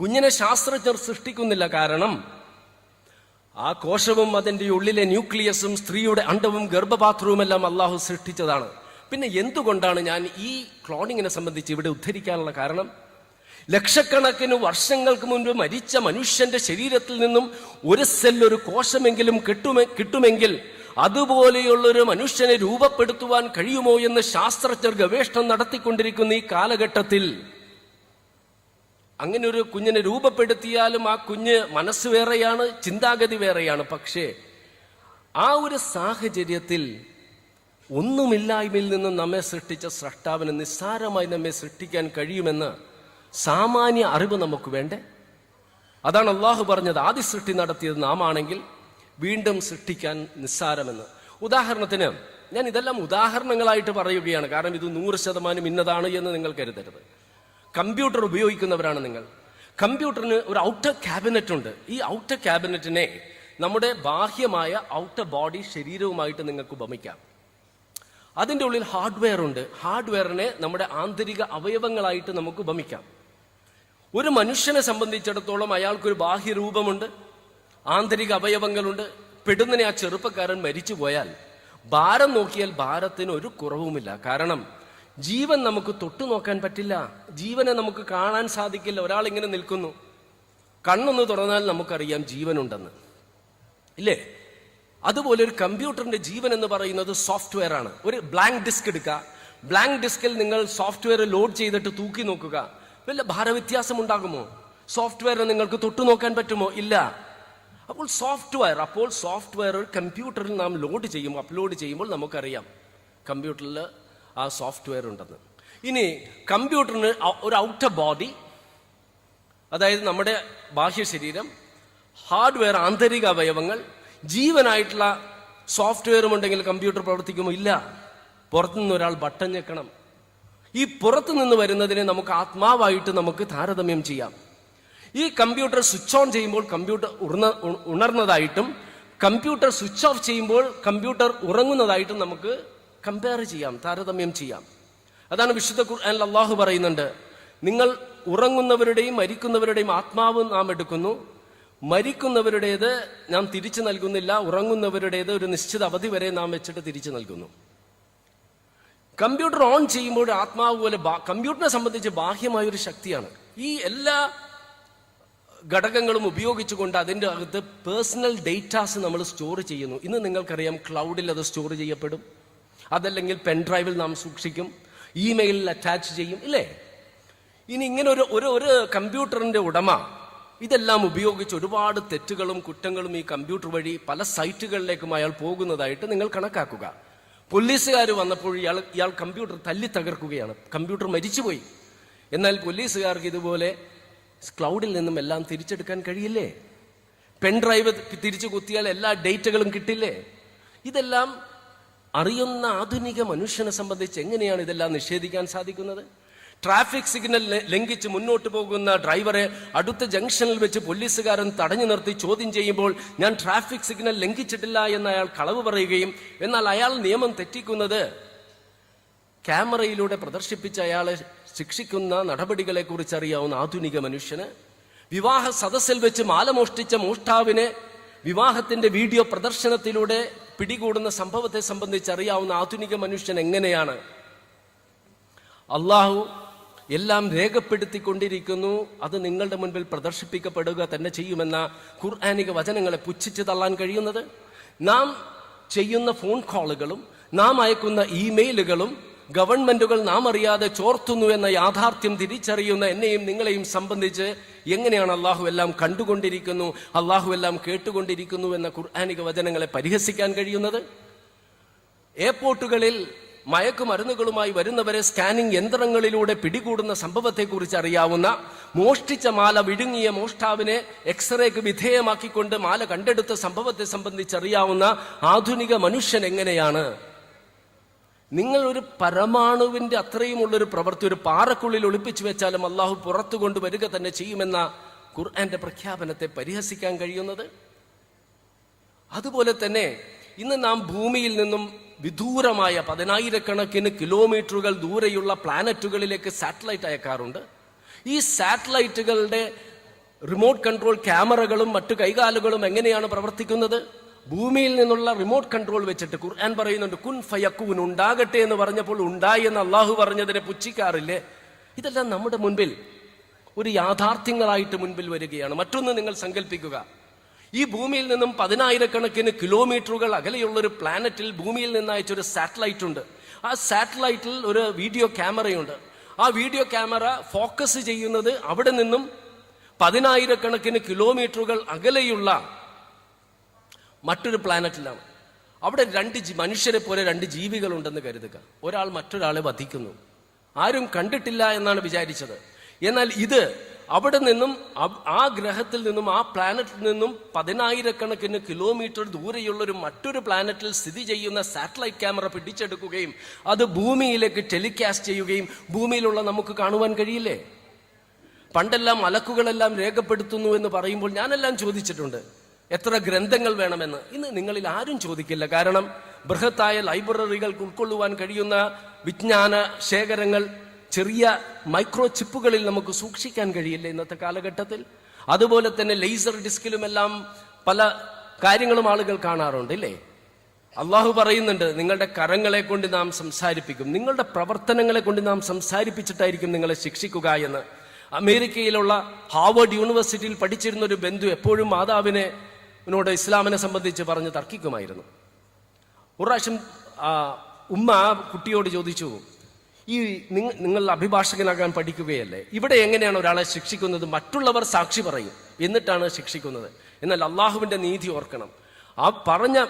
കുഞ്ഞിനെ ശാസ്ത്രജ്ഞർ സൃഷ്ടിക്കുന്നില്ല. കാരണം ആ കോശവും അതിന്റെ ഉള്ളിലെ ന്യൂക്ലിയസും സ്ത്രീയുടെ അണ്ടവും ഗർഭപാത്രവുമെല്ലാം അള്ളാഹു സൃഷ്ടിച്ചതാണ്. പിന്നെ എന്തുകൊണ്ടാണ് ഞാൻ ഈ ക്ലോണിങ്ങിനെ സംബന്ധിച്ച് ഇവിടെ ഉദ്ധരിക്കാനുള്ള കാരണം? ലക്ഷക്കണക്കിന് വർഷങ്ങൾക്ക് മുൻപ് മരിച്ച മനുഷ്യന്റെ ശരീരത്തിൽ നിന്നും ഒരു സെല്ലൊരു കോശമെങ്കിലും കിട്ടുമെ കിട്ടുമെങ്കിൽ അതുപോലെയുള്ളൊരു മനുഷ്യനെ രൂപപ്പെടുത്തുവാൻ കഴിയുമോ എന്ന് ശാസ്ത്രജ്ഞർ ഗവേഷണം നടത്തിക്കൊണ്ടിരിക്കുന്ന ഈ കാലഘട്ടത്തിൽ അങ്ങനെ ഒരു കുഞ്ഞിനെ രൂപപ്പെടുത്തിയാലും ആ കുഞ്ഞ് മനസ്സ് വേറെയാണ് ചിന്താഗതി വേറെയാണ്. പക്ഷേ ആ ഒരു സാഹചര്യത്തിൽ ഒന്നുമില്ലായ്മയിൽ നിന്നും നമ്മെ സൃഷ്ടിച്ച സ്രഷ്ടാവിന് നിസ്സാരമായി നമ്മെ സൃഷ്ടിക്കാൻ കഴിയുമെന്ന് സാമാന്യ അറിവ് നമുക്ക് വേണ്ടേ? അതാണ് അള്ളാഹു പറഞ്ഞത്. ആദ്യ സൃഷ്ടി നടത്തിയത് നാം ആണെങ്കിൽ വീണ്ടും സൃഷ്ടിക്കാൻ നിസ്സാരമെന്ന്. ഉദാഹരണത്തിന് ഞാൻ ഇതെല്ലാം ഉദാഹരണങ്ങളായിട്ട് പറയുകയാണ്. കാരണം ഇത് നൂറ് ശതമാനം ഇന്നതാണ് എന്ന് നിങ്ങൾ കരുതരുത്. കമ്പ്യൂട്ടർ ഉപയോഗിക്കുന്നവരാണ് നിങ്ങൾ. കമ്പ്യൂട്ടറിന് ഒരു ഔട്ടർ ക്യാബിനറ്റ് ഉണ്ട്. ഈ ഔട്ടർ ക്യാബിനറ്റിനെ നമ്മുടെ ബാഹ്യമായ ഔട്ടർ ബോഡി ശരീരവുമായിട്ട് നിങ്ങൾക്ക് ഉപമിക്കാം. അതിന്റെ ഉള്ളിൽ ഹാർഡ്വെയർ ഉണ്ട്. ഹാർഡ്വെയറിനെ നമ്മുടെ ആന്തരിക അവയവങ്ങളായിട്ട് നമുക്ക് ഉപമിക്കാം. ഒരു മനുഷ്യനെ സംബന്ധിച്ചിടത്തോളം അയാൾക്കൊരു ബാഹ്യ രൂപമുണ്ട്. ആന്തരിക അവയവങ്ങളുണ്ട്. പെടുന്നതിനെ ആ ചെറുപ്പക്കാരൻ മരിച്ചു പോയാൽ ഭാരം നോക്കിയാൽ ഭാരത്തിന് ഒരു കുറവുമില്ല. കാരണം ജീവൻ നമുക്ക് തൊട്ടു നോക്കാൻ പറ്റില്ല. ജീവനെ നമുക്ക് കാണാൻ സാധിക്കില്ല. ഒരാൾ ഇങ്ങനെ നിൽക്കുന്നു. കണ്ണൊന്ന് തുറന്നാൽ നമുക്കറിയാം ജീവനുണ്ടെന്ന്. ഇല്ലേ? അതുപോലെ ഒരു കമ്പ്യൂട്ടറിന്റെ ജീവൻ എന്ന് പറയുന്നത് സോഫ്റ്റ്വെയർ ആണ്. ഒരു ബ്ലാങ്ക് ഡിസ്ക് എടുക്കുക. ബ്ലാങ്ക് ഡിസ്കിൽ നിങ്ങൾ സോഫ്റ്റ്വെയർ ലോഡ് ചെയ്തിട്ട് തൂക്കി നോക്കുക. വല്ല ഭാരവ്യത്യാസം ഉണ്ടാകുമോ? സോഫ്റ്റ്വെയർ നിങ്ങൾക്ക് തൊട്ടു നോക്കാൻ പറ്റുമോ? ഇല്ല. അപ്പോൾ സോഫ്റ്റ്വെയർ അപ്പോൾ സോഫ്റ്റ്വെയർ കമ്പ്യൂട്ടറിൽ നാം ലോഡ് ചെയ്യുമ്പോൾ അപ്ലോഡ് ചെയ്യുമ്പോൾ നമുക്കറിയാം. കമ്പ്യൂട്ടറിൽ ആ സോഫ്റ്റ്വെയർ ഉണ്ടെന്ന്. ഇനി കമ്പ്യൂട്ടറിന് ഒരു ഔട്ടർ ബോഡി അതായത് നമ്മുടെ ബാഹ്യ ശരീരം ഹാർഡ്വെയർ ആന്തരിക അവയവങ്ങൾ ജീവനായിട്ടുള്ള സോഫ്റ്റ്വെയറും ഉണ്ടെങ്കിൽ കമ്പ്യൂട്ടർ പ്രവർത്തിക്കുമോ? ഇല്ല. പുറത്തുനിന്ന് ഒരാൾ ബട്ടൺ ഞെക്കണം. ഈ പുറത്തു നിന്ന് വരുന്നതിനെ നമുക്ക് ആത്മാവായിട്ട് നമുക്ക് താരതമ്യം ചെയ്യാം. ഈ കമ്പ്യൂട്ടർ സ്വിച്ച് ഓൺ ചെയ്യുമ്പോൾ കമ്പ്യൂട്ടർ ഉണർന്ന ഉണർന്നതായിട്ടും കമ്പ്യൂട്ടർ സ്വിച്ച് ഓഫ് ചെയ്യുമ്പോൾ കമ്പ്യൂട്ടർ ഉറങ്ങുന്നതായിട്ടും നമുക്ക് കമ്പയർ ചെയ്യാം താരതമ്യം ചെയ്യാം. അതാണ് വിശുദ്ധ ഖുർആനിൽ അള്ളാഹു പറയുന്നുണ്ട് നിങ്ങൾ ഉറങ്ങുന്നവരുടെയും മരിക്കുന്നവരുടെയും ആത്മാവ് നാം എടുക്കുന്നു. മരിക്കുന്നവരുടേത് നാം തിരിച്ചു നൽകുന്നില്ല ഉറങ്ങുന്നവരുടേത് ഒരു നിശ്ചിത അവധി വരെ നാം വെച്ചിട്ട് തിരിച്ചു നൽകുന്നു. കമ്പ്യൂട്ടർ ഓൺ ചെയ്യുമ്പോൾ ആത്മാവ് പോലെ കമ്പ്യൂട്ടറിനെ സംബന്ധിച്ച് ബാഹ്യമായ ഒരു ശക്തിയാണ്. ഈ എല്ലാ ഘടകങ്ങളും ഉപയോഗിച്ചുകൊണ്ട് അതിന്റെ അകത്ത് പേഴ്സണൽ ഡേറ്റാസ് നമ്മൾ സ്റ്റോർ ചെയ്യുന്നു. ഇന്ന് നിങ്ങൾക്കറിയാം ക്ലൗഡിൽ അത് സ്റ്റോർ ചെയ്യപ്പെടും. അതല്ലെങ്കിൽ പെൻഡ്രൈവിൽ നാം സൂക്ഷിക്കും ഇമെയിലിൽ അറ്റാച്ച് ചെയ്യും ഇല്ലേ? ഇനി ഇങ്ങനെ ഒരു ഒരു ഒരു കമ്പ്യൂട്ടറിന്റെ ഉടമ ഇതെല്ലാം ഉപയോഗിച്ച് ഒരുപാട് തെറ്റുകളും കുറ്റങ്ങളും ഈ കമ്പ്യൂട്ടർ വഴി പല സൈറ്റുകളിലേക്കും അയാൾ പോകുന്നതായിട്ട് നിങ്ങൾ കണക്കാക്കുക. പോലീസുകാർ വന്നപ്പോൾ ഇയാൾ ഇയാൾ കമ്പ്യൂട്ടർ തല്ലി തകർക്കുകയാണ്. കമ്പ്യൂട്ടർ മരിച്ചുപോയി. എന്നാൽ പോലീസുകാർക്ക് ഇതുപോലെ ക്ലൗഡിൽ നിന്നും എല്ലാം തിരിച്ചെടുക്കാൻ കഴിയില്ലേ? പെൻ ഡ്രൈവ് തിരിച്ചു കുത്തിയാൽ എല്ലാ ഡേറ്റകളും കിട്ടില്ലേ? ഇതെല്ലാം അറിയുന്ന ആധുനിക മനുഷ്യനെ സംബന്ധിച്ച് എങ്ങനെയാണ് ഇതെല്ലാം നിഷേധിക്കാൻ സാധിക്കുന്നത്? ട്രാഫിക് സിഗ്നൽ ലംഘിച്ച് മുന്നോട്ട് പോകുന്ന ഡ്രൈവറെ അടുത്ത ജംഗ്ഷനിൽ വെച്ച് പോലീസുകാരൻ തടഞ്ഞു നിർത്തി ചോദ്യം ചെയ്യുമ്പോൾ ഞാൻ ട്രാഫിക് സിഗ്നൽ ലംഘിച്ചിട്ടില്ല എന്ന് അയാൾ കളവ് പറയുകയും എന്നാൽ അയാൾ നിയമം തെറ്റിക്കുന്നത് ക്യാമറയിലൂടെ പ്രദർശിപ്പിച്ച അയാളെ ശിക്ഷിക്കുന്ന നടപടികളെ കുറിച്ച് അറിയാവുന്ന ആധുനിക മനുഷ്യന് വിവാഹ സദസ്സിൽ വെച്ച് മാല മോഷ്ടിച്ച മോഷ്ടാവിനെ വിവാഹത്തിന്റെ വീഡിയോ പ്രദർശനത്തിലൂടെ പിടികൂടുന്ന സംഭവത്തെ സംബന്ധിച്ച് അറിയാവുന്ന ആധുനിക മനുഷ്യൻ എങ്ങനെയാണ്? അള്ളാഹു എല്ലാം രേഖപ്പെടുത്തിക്കൊണ്ടിരിക്കുന്നു. അത് നിങ്ങളുടെ മുൻപിൽ പ്രദർശിപ്പിക്കപ്പെടുക തന്നെ ചെയ്യുമെന്ന ഖുർആാനിക വചനങ്ങളെ പുച്ഛിച്ച് തള്ളാൻ കഴിയുന്നത്? നാം ചെയ്യുന്ന ഫോൺ കോളുകളും നാം അയക്കുന്ന ഇമെയിലുകളും ഗവൺമെന്റുകൾ നാം അറിയാതെ ചോർത്തുന്നു എന്ന യാഥാർത്ഥ്യം തിരിച്ചറിയുന്ന എന്നെയും നിങ്ങളെയും സംബന്ധിച്ച് എങ്ങനെയാണ് അള്ളാഹു എല്ലാം കണ്ടുകൊണ്ടിരിക്കുന്നു അള്ളാഹു എല്ലാം കേട്ടുകൊണ്ടിരിക്കുന്നു എന്ന ഖുർആാനിക വചനങ്ങളെ പരിഹസിക്കാൻ കഴിയുന്നത്? എയർപോർട്ടുകളിൽ മയക്കുമരുന്നുകളുമായി വരുന്നവരെ സ്കാനിംഗ് യന്ത്രങ്ങളിലൂടെ പിടികൂടുന്ന സംഭവത്തെക്കുറിച്ച് അറിയാവുന്ന മോഷ്ടിച്ച മാല വിഴുങ്ങിയ മോഷ്ടാവിനെ എക്സ്റേക്ക് വിധേയമാക്കിക്കൊണ്ട് മാല കണ്ടെടുത്ത സംഭവത്തെ സംബന്ധിച്ച് അറിയാവുന്ന ആധുനിക മനുഷ്യൻ എങ്ങനെയാണ്? നിങ്ങൾ ഒരു പരമാണുവിന്റെ അത്രയുമുള്ളൊരു പ്രവൃത്തി ഒരു പാറക്കുള്ളിൽ ഒളിപ്പിച്ചു വെച്ചാലും അള്ളാഹു പുറത്തു കൊണ്ടുവരിക തന്നെ ചെയ്യുമെന്ന ഖുർആന്റെ പ്രഖ്യാപനത്തെ പരിഹസിക്കാൻ കഴിയുന്നത്? അതുപോലെ തന്നെ ഇന്ന് നാം ഭൂമിയിൽ നിന്നും വിദൂരമായ പതിനായിരക്കണക്കിന് കിലോമീറ്ററുകൾ ദൂരെയുള്ള പ്ലാനറ്റുകളിലേക്ക് സാറ്റലൈറ്റ് അയക്കാറുണ്ട്. ഈ സാറ്റലൈറ്റുകളുടെ റിമോട്ട് കൺട്രോൾ ക്യാമറകളും മറ്റു കൈകാലുകളും എങ്ങനെയാണ് പ്രവർത്തിക്കുന്നത്? ഭൂമിയിൽ നിന്നുള്ള റിമോട്ട് കൺട്രോൾ വെച്ചിട്ട് ഖുർആൻ പറയുന്നുണ്ട് കുൻ ഫയക്കൂൻ ഉണ്ടാകട്ടെ എന്ന് പറഞ്ഞപ്പോൾ ഉണ്ടായി എന്ന് അള്ളാഹു പറഞ്ഞതിനെ പുച്ഛിക്കാറില്ലേ? ഇതെല്ലാം നമ്മുടെ മുൻപിൽ ഒരു യാഥാർത്ഥ്യങ്ങളായിട്ട് മുൻപിൽ വരികയാണ്. മറ്റൊന്ന് നിങ്ങൾ സങ്കല്പിക്കുക ഈ ഭൂമിയിൽ നിന്നും പതിനായിരക്കണക്കിന് കിലോമീറ്ററുകൾ അകലെയുള്ള ഒരു പ്ലാനറ്റിൽ ഭൂമിയിൽ നിന്ന് അയച്ചൊരു സാറ്റലൈറ്റ് ഉണ്ട്. ആ സാറ്റലൈറ്റിൽ ഒരു വീഡിയോ ക്യാമറയുണ്ട് ആ വീഡിയോ ക്യാമറ ഫോക്കസ് ചെയ്യുന്നത് അവിടെ നിന്നും പതിനായിരക്കണക്കിന് കിലോമീറ്ററുകൾ അകലെയുള്ള മറ്റൊരു പ്ലാനറ്റിലാണ് അവിടെ രണ്ട് മനുഷ്യരെ പോലെ രണ്ട് ജീവികളുണ്ടെന്ന് കരുതുക. ഒരാൾ മറ്റൊരാളെ വധിക്കുന്നു. ആരും കണ്ടിട്ടില്ല എന്നാണ് വിചാരിച്ചത്. എന്നാൽ ഇത് അവിടെ നിന്നും ആ ഗ്രഹത്തിൽ നിന്നും ആ പ്ലാനറ്റിൽ നിന്നും പതിനായിരക്കണക്കിന് കിലോമീറ്റർ ദൂരെയുള്ള ഒരു മറ്റൊരു പ്ലാനറ്റിൽ സ്ഥിതി ചെയ്യുന്ന സാറ്റലൈറ്റ് ക്യാമറ പിടിച്ചെടുക്കുകയും അത് ഭൂമിയിലേക്ക് ടെലികാസ്റ്റ് ചെയ്യുകയും ഭൂമിയിലുള്ള നമുക്ക് കാണുവാൻ കഴിയില്ലേ? പണ്ടെല്ലാം അലക്കുകളെല്ലാം രേഖപ്പെടുത്തുന്നു എന്ന് പറയുമ്പോൾ ഞാനെല്ലാം ചോദിച്ചിട്ടുണ്ട്. എത്ര ഗ്രന്ഥങ്ങൾ വേണമെന്ന് ഇന്ന് നിങ്ങളിൽ ആരും ചോദിക്കില്ല. കാരണം ബൃഹത്തായ ലൈബ്രറികൾക്ക് ഉൾക്കൊള്ളുവാൻ കഴിയുന്ന വിജ്ഞാന ശേഖരങ്ങൾ ചെറിയ മൈക്രോ ചിപ്പുകളിൽ നമുക്ക് സൂക്ഷിക്കാൻ കഴിയില്ല ഇന്നത്തെ കാലഘട്ടത്തിൽ. അതുപോലെ തന്നെ ലേസർ ഡിസ്കിലുമെല്ലാം പല കാര്യങ്ങളും ആളുകൾ കാണാറുണ്ട് ഇല്ലേ? അള്ളാഹു പറയുന്നുണ്ട് നിങ്ങളുടെ കരങ്ങളെ കൊണ്ട് നാം സംസാരിപ്പിക്കും. നിങ്ങളുടെ പ്രവർത്തനങ്ങളെ കൊണ്ട് നാം സംസാരിപ്പിച്ചിട്ടായിരിക്കും നിങ്ങളെ ശിക്ഷിക്കുക എന്ന്. അമേരിക്കയിലുള്ള ഹാർവേഡ് യൂണിവേഴ്സിറ്റിയിൽ പഠിച്ചിരുന്ന ഒരു ബന്ധു എപ്പോഴും മാതാവിനെ നോട് ഇസ്ലാമിനെ സംബന്ധിച്ച് പറഞ്ഞ് തർക്കിക്കുമായിരുന്നു. ഒരു പ്രാവശ്യം ഉമ്മ കുട്ടിയോട് ചോദിച്ചു ഈ നിങ്ങ- നിങ്ങൾ അഭിഭാഷകനാകാൻ പഠിക്കുകയല്ലേ? ഇവിടെ എങ്ങനെയാണ് ഒരാളെ ശിക്ഷിക്കുന്നത്? മറ്റുള്ളവർ സാക്ഷി പറയും. എന്നിട്ടാണ് ശിക്ഷിക്കുന്നത്. എന്നാൽ അള്ളാഹുവിന്റെ നീതി ഓർക്കണം. ആ പറഞ്ഞ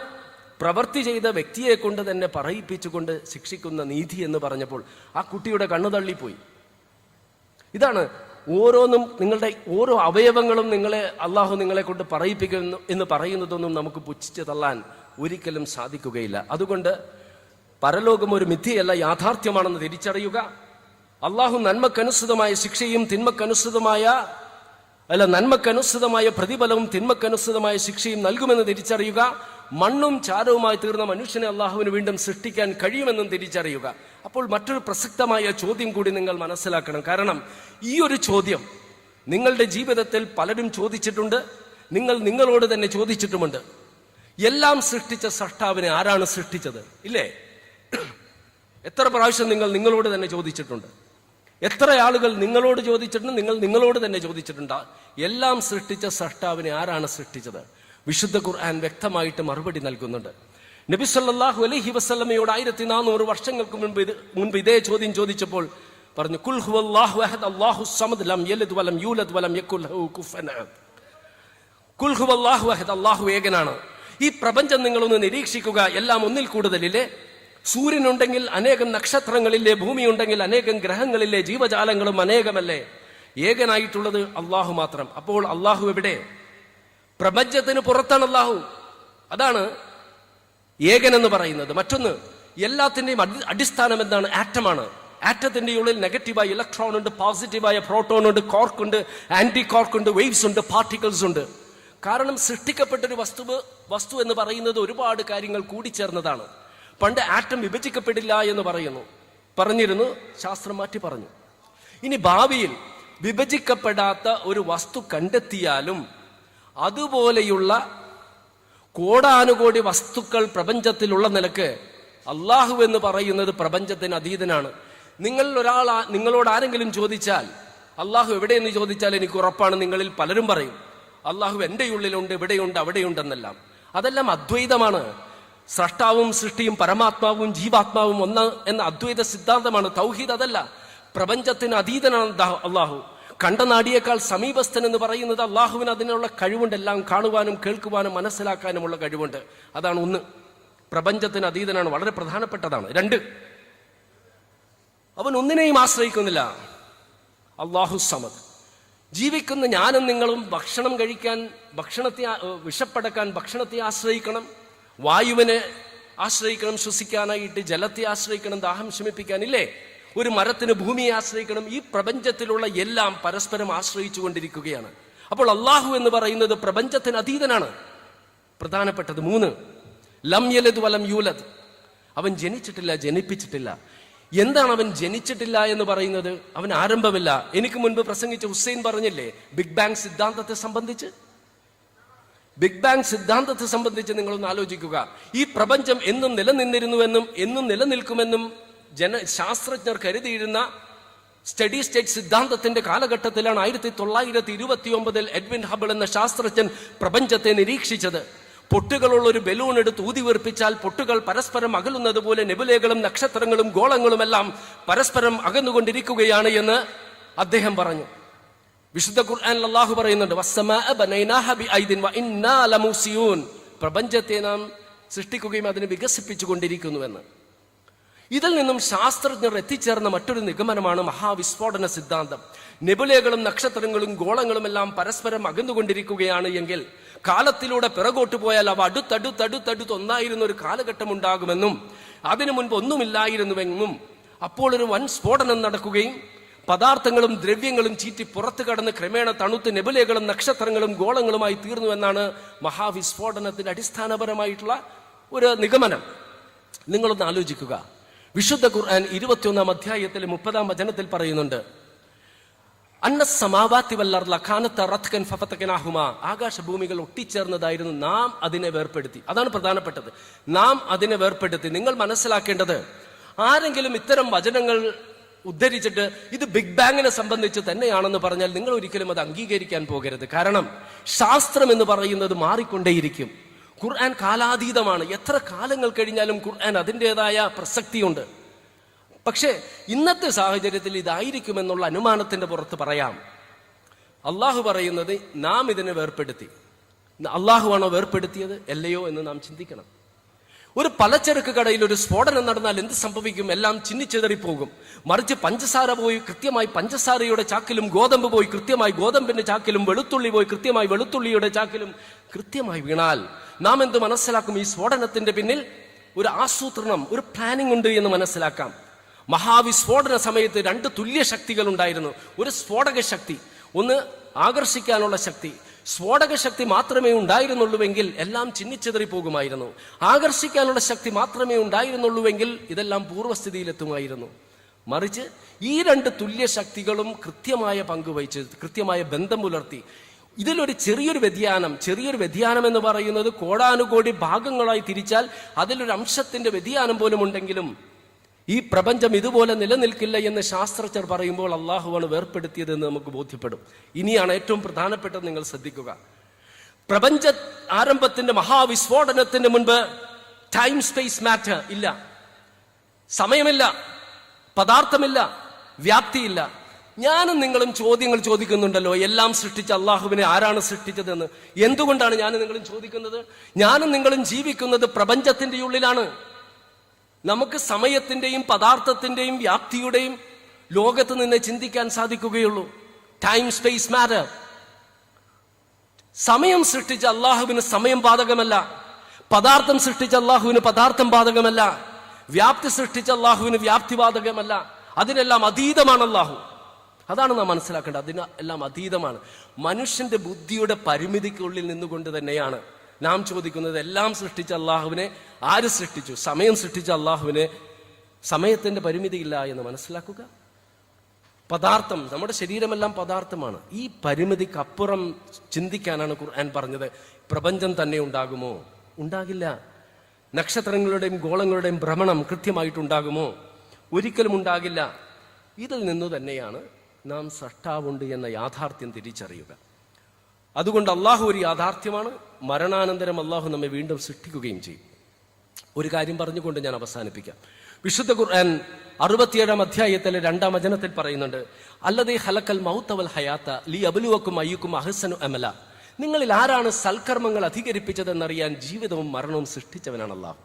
പ്രവൃത്തി ചെയ്ത വ്യക്തിയെ കൊണ്ട് തന്നെ പറയിപ്പിച്ചുകൊണ്ട് ശിക്ഷിക്കുന്ന നീതി എന്ന് പറഞ്ഞപ്പോൾ ആ കുട്ടിയുടെ കണ്ണു തള്ളിപ്പോയി. ഇതാണ് ഓരോന്നും നിങ്ങളുടെ ഓരോ അവയവങ്ങളും നിങ്ങളെ അള്ളാഹു നിങ്ങളെ കൊണ്ട് പറയിപ്പിക്കുന്നു എന്ന് പറയുന്നതൊന്നും നമുക്ക് പുച്ഛിച്ച് തള്ളാൻ ഒരിക്കലും സാധിക്കുകയില്ല. അതുകൊണ്ട് പരലോകം ഒരു മിഥിയല്ല യാഥാർത്ഥ്യമാണെന്ന് തിരിച്ചറിയുക. അള്ളാഹു നന്മക്കനുസൃതമായ ശിക്ഷയും തിന്മക്കനുസൃതമായ അല്ല നന്മക്കനുസൃതമായ പ്രതിഫലവും തിന്മക്കനുസൃതമായ ശിക്ഷയും നൽകുമെന്ന് തിരിച്ചറിയുക. മണ്ണും ചാരവുമായി തീർന്ന മനുഷ്യനെ അള്ളാഹുവിന് വീണ്ടും സൃഷ്ടിക്കാൻ കഴിയുമെന്നും തിരിച്ചറിയുക. അപ്പോൾ മറ്റൊരു പ്രസക്തമായ ചോദ്യം കൂടി നിങ്ങൾ മനസ്സിലാക്കണം. കാരണം ഈ ഒരു ചോദ്യം നിങ്ങളുടെ ജീവിതത്തിൽ പലരും ചോദിച്ചിട്ടുണ്ട് നിങ്ങൾ നിങ്ങളോട് തന്നെ ചോദിച്ചിട്ടുമുണ്ട്. എല്ലാം സൃഷ്ടിച്ച സഷ്ടാവിനെ ആരാണ് സൃഷ്ടിച്ചത്? ഇല്ലേ? എത്ര പ്രാവശ്യം നിങ്ങൾ നിങ്ങളോട് തന്നെ ചോദിച്ചിട്ടുണ്ട്? എത്ര ആളുകൾ നിങ്ങളോട് ചോദിച്ചിട്ടുണ്ട് നിങ്ങൾ നിങ്ങളോട് തന്നെ ചോദിച്ചിട്ടുണ്ട്? എല്ലാം സൃഷ്ടിച്ച സഷ്ടാവിനെ ആരാണ് സൃഷ്ടിച്ചത്? വിശുദ്ധ ഖുർആൻ വ്യക്തമായിട്ട് മറുപടി നൽകുന്നുണ്ട്. നബി സല്ലാഹു അലഹി വസ്ലമയോട് ആയിരത്തി നാനൂറ് വർഷങ്ങൾക്ക് മുൻപ് ഇത് മുൻപ് ഇതേ ചോദ്യം ചോദിച്ചപ്പോൾ പറഞ്ഞു കുൽഹു ഹുവല്ലാഹു അഹദ് അല്ലാഹു സമദ് ലം യലിദ് വലം യൂലദ് വലം യകുൽ ലഹു കുഫുവൻ അഹദ് കുൽ ഹുവല്ലാഹു അഹദ് അല്ലാഹു ഏകനാണ്. ഈ പ്രപഞ്ചം നിങ്ങളൊന്ന് നിരീക്ഷിക്കുക എല്ലാം ഒന്നിൽ കൂടുതലില്ലേ? സൂര്യനുണ്ടെങ്കിൽ അനേകം നക്ഷത്രങ്ങളില്ലേ ഭൂമിയുണ്ടെങ്കിൽ അനേകം ഗ്രഹങ്ങളില്ലേ ജീവജാലങ്ങളും അനേകമല്ലേ? ഏകനായിട്ടുള്ളത് അള്ളാഹു മാത്രം. അപ്പോൾ അള്ളാഹു എവിടെ? പ്രപഞ്ചത്തിന് പുറത്താണ് അള്ളാഹു അതാണ് ഏകൻ എന്ന് പറയുന്നത്. മറ്റൊന്ന് എല്ലാത്തിന്റെയും അടി- അടിസ്ഥാനം എന്താണ്? ആറ്റമാണ്. ആറ്റത്തിന്റെ ഉള്ളിൽ നെഗറ്റീവായ ഇലക്ട്രോൺ ഉണ്ട് പോസിറ്റീവായ പ്രോട്ടോൺ ഉണ്ട് കോർക്ക് ഉണ്ട് ആന്റി കോർക്ക് ഉണ്ട് വേവ്സ് ഉണ്ട് പാർട്ടിക്കിൾസ് ഉണ്ട്. കാരണം സൃഷ്ടിക്കപ്പെട്ട ഒരു വസ്തു വസ്തു എന്ന് പറയുന്നത് ഒരുപാട് കാര്യങ്ങൾ കൂടിച്ചേർന്നതാണ്. പണ്ട് ആറ്റം വിഭജിക്കപ്പെടില്ല എന്ന് പറയുന്നു. പറഞ്ഞിരുന്നു ശാസ്ത്രം മാറ്റി പറഞ്ഞു. ഇനി ഭാവിയിൽ വിഭജിക്കപ്പെടാത്ത ഒരു വസ്തു കണ്ടെത്തിയാലും അതുപോലെയുള്ള കോടാനുകോടി വസ്തുക്കൾ പ്രപഞ്ചത്തിലുള്ള നിലയ്ക്ക് അള്ളാഹു എന്ന് പറയുന്നത് പ്രപഞ്ചത്തിന് അതീതനാണ്. നിങ്ങൾ ഒരാൾ നിങ്ങളോട് ആരെങ്കിലും ചോദിച്ചാൽ അള്ളാഹു എവിടെയെന്ന് ചോദിച്ചാൽ എനിക്ക് ഉറപ്പാണ് നിങ്ങളിൽ പലരും പറയും അള്ളാഹു എന്റെ ഉള്ളിലുണ്ട് ഇവിടെയുണ്ട് അവിടെയുണ്ടെന്നെല്ലാം. അതെല്ലാം അദ്വൈതമാണ്. സ്രഷ്ടാവും സൃഷ്ടിയും പരമാത്മാവും ജീവാത്മാവും ഒന്ന് എന്ന അദ്വൈത സിദ്ധാന്തമാണ്. തൗഹീദ് അതല്ല. പ്രപഞ്ചത്തിന് അതീതനാണ് ദാ- അള്ളാഹു കണ്ടനാടിയേക്കാൾ സമീപസ്ഥൻ എന്ന് പറയുന്നത് അള്ളാഹുവിന് അതിനുള്ള കഴിവുണ്ട് എല്ലാം കാണുവാനും കേൾക്കുവാനും മനസ്സിലാക്കാനുമുള്ള കഴിവുണ്ട്. അതാണ് ഒന്ന്. പ്രപഞ്ചത്തിന് അതീതനാണ് വളരെ പ്രധാനപ്പെട്ടതാണ്. രണ്ട് അവൻ ഒന്നിനെയും ആശ്രയിക്കുന്നില്ല. അള്ളാഹു സമദ്. ജീവിക്കുന്ന ഞാനും നിങ്ങളും ഭക്ഷണം കഴിക്കാൻ ഭക്ഷണത്തെ വിഷപ്പടക്കാൻ ഭക്ഷണത്തെ ആശ്രയിക്കണം വായുവിനെ ആശ്രയിക്കണം ശ്വസിക്കാനായിട്ട് ജലത്തെ ആശ്രയിക്കണം ദാഹം ശമിപ്പിക്കാൻ ഇല്ലേ ഒരു മരത്തിന് ഭൂമിയെ ആശ്രയിക്കണം. ഈ പ്രപഞ്ചത്തിലുള്ള എല്ലാം പരസ്പരം ആശ്രയിച്ചു കൊണ്ടിരിക്കുകയാണ് അപ്പോൾ അള്ളാഹു എന്ന് പറയുന്നത് പ്രപഞ്ചത്തിന് അതീതനാണ്. പ്രധാനപ്പെട്ടത് മൂന്ന്. ലം യലത് വലം യൂലത് അവൻ ജനിച്ചിട്ടില്ല ജനിപ്പിച്ചിട്ടില്ല. എന്താണ് അവൻ ജനിച്ചിട്ടില്ല എന്ന് പറയുന്നത്? അവൻ ആരംഭമില്ല. എനിക്ക് മുൻപ് പ്രസംഗിച്ച ഹുസൈൻ പറഞ്ഞില്ലേ ബിഗ് ബാങ് സിദ്ധാന്തത്തെ സംബന്ധിച്ച്? ബിഗ് ബാങ് സിദ്ധാന്തത്തെ സംബന്ധിച്ച് നിങ്ങളൊന്ന് ആലോചിക്കുക. ഈ പ്രപഞ്ചം എന്നും നിലനിന്നിരുന്നുവെന്നും എന്നും നിലനിൽക്കുമെന്നും ജന ശാസ്ത്രജ്ഞർ കരുതിയിരുന്ന സ്റ്റഡി സ്റ്റേറ്റ് സിദ്ധാന്തത്തിന്റെ കാലഘട്ടത്തിലാണ് ആയിരത്തി തൊള്ളായിരത്തി ഇരുപത്തി ഒമ്പതിൽ എഡ്വിൻ ഹബിൾ എന്ന ശാസ്ത്രജ്ഞൻ പ്രപഞ്ചത്തെ നിരീക്ഷിച്ചത്. പൊട്ടുകളുള്ള ഒരു ബലൂൺ എടുത്ത് ഊതി വീർപ്പിച്ചാൽ പൊട്ടുകൾ പരസ്പരം അകലുന്നത് പോലെ നെബുലകളും നക്ഷത്രങ്ങളും ഗോളങ്ങളുമെല്ലാം പരസ്പരം അകന്നുകൊണ്ടിരിക്കുകയാണ് എന്ന് അദ്ദേഹം പറഞ്ഞു. വിശുദ്ധ ഖുർആൻ അള്ളാഹു പറയുന്നുണ്ട്. പ്രപഞ്ചത്തെ നാം സൃഷ്ടിക്കുകയും അതിനെ വികസിപ്പിച്ചു കൊണ്ടിരിക്കുന്നുവെന്ന് ഇതിൽ നിന്നും ശാസ്ത്രജ്ഞർ എത്തിച്ചേർന്ന മറ്റൊരു നിഗമനമാണ് മഹാവിസ്ഫോടന സിദ്ധാന്തം. നെബുലകളും നക്ഷത്രങ്ങളും ഗോളങ്ങളും എല്ലാം പരസ്പരം അകന്നുകൊണ്ടിരിക്കുകയാണ് എങ്കിൽ കാലത്തിലൂടെ പിറകോട്ട് പോയാൽ അവ അടുത്തടുത്തടുത്തടുത്ത് ഒന്നായിരുന്ന ഒരു കാലഘട്ടം ഉണ്ടാകുമെന്നും അതിനു മുൻപ് ഒന്നുമില്ലായിരുന്നുവെന്നും അപ്പോൾ ഒരു വൻ സ്ഫോടനം നടക്കുകയും പദാർത്ഥങ്ങളും ദ്രവ്യങ്ങളും ചീറ്റി പുറത്തു കടന്ന് ക്രമേണ തണുത്ത് നെബുലകളും നക്ഷത്രങ്ങളും ഗോളങ്ങളുമായി തീർന്നു എന്നാണ് മഹാവിസ്ഫോടനത്തിന്റെ അടിസ്ഥാനപരമായിട്ടുള്ള ഒരു നിഗമനം. നിങ്ങളൊന്ന് ആലോചിക്കുക. വിശുദ്ധ ഖുർആൻ ഇരുപത്തിയൊന്നാം അധ്യായത്തിലെ മുപ്പതാം വചനത്തിൽ പറയുന്നുണ്ട് ആകാശഭൂമികൾ ഒട്ടിച്ചേർന്നതായിരുന്നു നാം അതിനെ വേർപ്പെടുത്തി. അതാണ് പ്രധാനപ്പെട്ടത്. നാം അതിനെ വേർപ്പെടുത്തി. നിങ്ങൾ മനസ്സിലാക്കേണ്ടത് ആരെങ്കിലും ഇത്തരം വചനങ്ങൾ ഉദ്ധരിച്ചിട്ട് ഇത് ബിഗ് ബാങ്ങിനെ സംബന്ധിച്ച് തന്നെയാണെന്ന് പറഞ്ഞാൽ നിങ്ങൾ ഒരിക്കലും അത് അംഗീകരിക്കാൻ പോകരുത്. കാരണം ശാസ്ത്രം എന്ന് പറയുന്നത് മാറിക്കൊണ്ടേയിരിക്കും. ഖുർആൻ കാലാതീതമാണ്. എത്ര കാലങ്ങൾ കഴിഞ്ഞാലും ഖുർആൻ അതിന്റെതായ പ്രസക്തിയുണ്ട്. പക്ഷേ ഇന്നത്തെ സാഹചര്യത്തിൽ ഇതായിരിക്കുമെന്നുള്ള അനുമാനത്തിന്റെ പുറത്ത് പറയാം. അള്ളാഹു പറയുന്നത് നാം ഇതിനെ വേർപ്പെടുത്തി. അള്ളാഹുവാണോ വേർപ്പെടുത്തിയത്? അല്ലയോ എന്ന് നാം ചിന്തിക്കണം. ഒരു പലചരക്ക് കടയിൽ ഒരു സ്ഫോടനം നടന്നാൽ എന്ത് സംഭവിക്കും? എല്ലാം ചിന്നിച്ചെതറിപ്പോകും മറിച്ച് പഞ്ചസാര പോയി കൃത്യമായി പഞ്ചസാരയുടെ ചാക്കിലും ഗോതമ്പ് പോയി കൃത്യമായി ഗോതമ്പിന്റെ ചാക്കിലും വെളുത്തുള്ളി പോയി കൃത്യമായി വെളുത്തുള്ളിയുടെ ചാക്കിലും കൃത്യമായി വീണാൽ നാം എന്ത് മനസ്സിലാക്കും? ഈ സ്ഫോടനത്തിന്റെ പിന്നിൽ ഒരു ആസൂത്രണം ഒരു പ്ലാനിംഗ് ഉണ്ട് എന്ന് മനസ്സിലാക്കാം. മഹാവിസ്ഫോടന സമയത്ത് രണ്ട് തുല്യ ശക്തികൾ ഉണ്ടായിരുന്നു. ഒരു സ്ഫോടക ശക്തി ഒന്ന് ആകർഷിക്കാനുള്ള ശക്തി സ്ഫോടക ശക്തി മാത്രമേ ഉണ്ടായിരുന്നുള്ളൂവെങ്കിൽ എല്ലാം ചിന്നിച്ചെതറി പോകുമായിരുന്നു ആകർഷിക്കാനുള്ള ശക്തി മാത്രമേ ഉണ്ടായിരുന്നുള്ളൂവെങ്കിൽ ഇതെല്ലാം പൂർവസ്ഥിതിയിലെത്തുമായിരുന്നു മറിച്ച് ഈ രണ്ട് തുല്യ ശക്തികളും കൃത്യമായ പങ്കുവഹിച്ച് കൃത്യമായ ബന്ധം പുലർത്തി ഇതിലൊരു ചെറിയൊരു വ്യതിയാനം ചെറിയൊരു വ്യതിയാനം എന്ന് പറയുന്നത് കോടാനുകോടി ഭാഗങ്ങളായി തിരിച്ചാൽ അതിലൊരു അംശത്തിന്റെ വ്യതിയാനം പോലും ഉണ്ടെങ്കിലും ഈ പ്രപഞ്ചം ഇതുപോലെ നിലനിൽക്കില്ല എന്ന് ശാസ്ത്രജ്ഞർ പറയുമ്പോൾ അള്ളാഹുവാണ് വേർപ്പെടുത്തിയതെന്ന് നമുക്ക് ബോധ്യപ്പെടും. ഇനിയാണ് ഏറ്റവും പ്രധാനപ്പെട്ടത് നിങ്ങൾ ശ്രദ്ധിക്കുക. പ്രപഞ്ച ആരംഭത്തിന്റെ മഹാവിസ്ഫോടനത്തിന് മുൻപ് ടൈം സ്പേസ് മാറ്റർ ഇല്ല. സമയമില്ല. പദാർത്ഥമില്ല. വ്യാപ്തിയില്ല. ഞാനും നിങ്ങളും ചോദ്യങ്ങൾ ചോദിക്കുന്നുണ്ടല്ലോ. എല്ലാം സൃഷ്ടിച്ച അള്ളാഹുവിനെ ആരാണ് സൃഷ്ടിച്ചതെന്ന്. എന്തുകൊണ്ടാണ് ഞാനും നിങ്ങളും ചോദിക്കുന്നത്? ഞാനും നിങ്ങളും ജീവിക്കുന്നത് പ്രപഞ്ചത്തിന്റെ ഉള്ളിലാണ്. നമുക്ക് സമയത്തിന്റെയും പദാർത്ഥത്തിന്റെയും വ്യാപ്തിയുടെയും ലോകത്ത് നിന്ന് ചിന്തിക്കാൻ സാധിക്കുകയുള്ളൂ. ടൈം സ്പേസ് മാറ്റർ സമയം സൃഷ്ടിച്ച അള്ളാഹുവിന് സമയം ബാധകമല്ല. പദാർത്ഥം സൃഷ്ടിച്ച അള്ളാഹുവിന് പദാർത്ഥം ബാധകമല്ല. വ്യാപ്തി സൃഷ്ടിച്ച അള്ളാഹുവിന് വ്യാപ്തി ബാധകമല്ല. അതിനെല്ലാം അതീതമാണ് അള്ളാഹു. അതാണ് നാം മനസ്സിലാക്കേണ്ടത്. അതിന് എല്ലാം അതീതമാണ്. മനുഷ്യന്റെ ബുദ്ധിയുടെ പരിമിതിക്കുള്ളിൽ നിന്നുകൊണ്ട് തന്നെയാണ്. നാം ചോദിക്കുന്നത് എല്ലാം സൃഷ്ടിച്ച അള്ളാഹുവിനെ ആര് സൃഷ്ടിച്ചു? സമയം സൃഷ്ടിച്ച അള്ളാഹുവിനെ സമയത്തിന്റെ പരിമിതിയില്ല എന്ന് മനസ്സിലാക്കുക. പദാർത്ഥം നമ്മുടെ ശരീരമെല്ലാം പദാർത്ഥമാണ്. ഈ പരിമിതിക്കപ്പുറം ചിന്തിക്കാനാണ് ഖുർആൻ പറഞ്ഞത്. പ്രപഞ്ചം തന്നെ ഉണ്ടാകുമോ? ഉണ്ടാകില്ല. നക്ഷത്രങ്ങളുടെയും ഗോളങ്ങളുടെയും ഭ്രമണം കൃത്യമായിട്ടുണ്ടാകുമോ? ഒരിക്കലും ഉണ്ടാകില്ല. ഇതിൽ നിന്നു തന്നെയാണ് നാം സൃഷ്ടാവുണ്ട് എന്ന യാഥാർത്ഥ്യം തിരിച്ചറിയുക. അതുകൊണ്ട് അള്ളാഹു ഒരു യാഥാർത്ഥ്യമാണ്. മരണാനന്തരം അള്ളാഹു നമ്മെ വീണ്ടും സൃഷ്ടിക്കുകയും ചെയ്യും. ഒരു കാര്യം പറഞ്ഞുകൊണ്ട് ഞാൻ അവസാനിപ്പിക്കാം. വിശുദ്ധ ഖുർആൻ അറുപത്തിയേഴാം അധ്യായത്തിലെ രണ്ടാം വചനത്തിൽ പറയുന്നുണ്ട് അല്ലതേ ഹലക്കൽ മൗത്തവൽ ഹയാത്ത ലി അബലുവക്കും അയ്യക്കും അഹസനു അമല. നിങ്ങളിൽ ആരാണ് സൽക്കർമ്മങ്ങൾ അധികരിപ്പിച്ചതെന്നറിയാൻ ജീവിതവും മരണവും സൃഷ്ടിച്ചവനാണ് അള്ളാഹു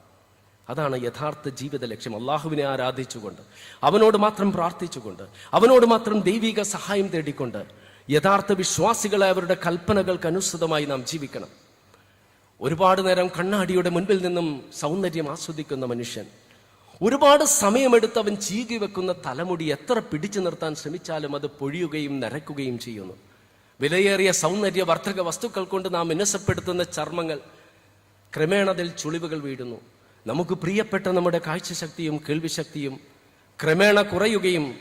അതാണ് യഥാർത്ഥ ജീവിത ലക്ഷ്യം. അള്ളാഹുവിനെ ആരാധിച്ചുകൊണ്ട് അവനോട് മാത്രം പ്രാർത്ഥിച്ചുകൊണ്ട് അവനോട് മാത്രം ദൈവിക സഹായം തേടിക്കൊണ്ട് യഥാർത്ഥ വിശ്വാസികളെ അവരുടെ കൽപ്പനകൾക്ക് അനുസൃതമായി നാം ജീവിക്കണം. ഒരുപാട് നേരം കണ്ണാടിയുടെ മുൻപിൽ നിന്നും സൗന്ദര്യം ആസ്വദിക്കുന്ന മനുഷ്യൻ. ഒരുപാട് സമയമെടുത്ത് അവൻ ചീകി വെക്കുന്ന തലമുടി എത്ര പിടിച്ചു നിർത്താൻ ശ്രമിച്ചാലും അത് പൊഴിയുകയും നരക്കുകയും ചെയ്യുന്നു. വിലയേറിയ സൗന്ദര്യ വർദ്ധക വസ്തുക്കൾ കൊണ്ട് നാം വിനസപ്പെടുത്തുന്ന ചർമ്മങ്ങൾ ക്രമേണതിൽ ചുളിവുകൾ വീഴുന്നു. നമുക്ക് പ്രിയപ്പെട്ട നമ്മുടെ കാഴ്ചശക്തിയും കേൾവിശക്തിയും ക്രമേണ കുറയുകയും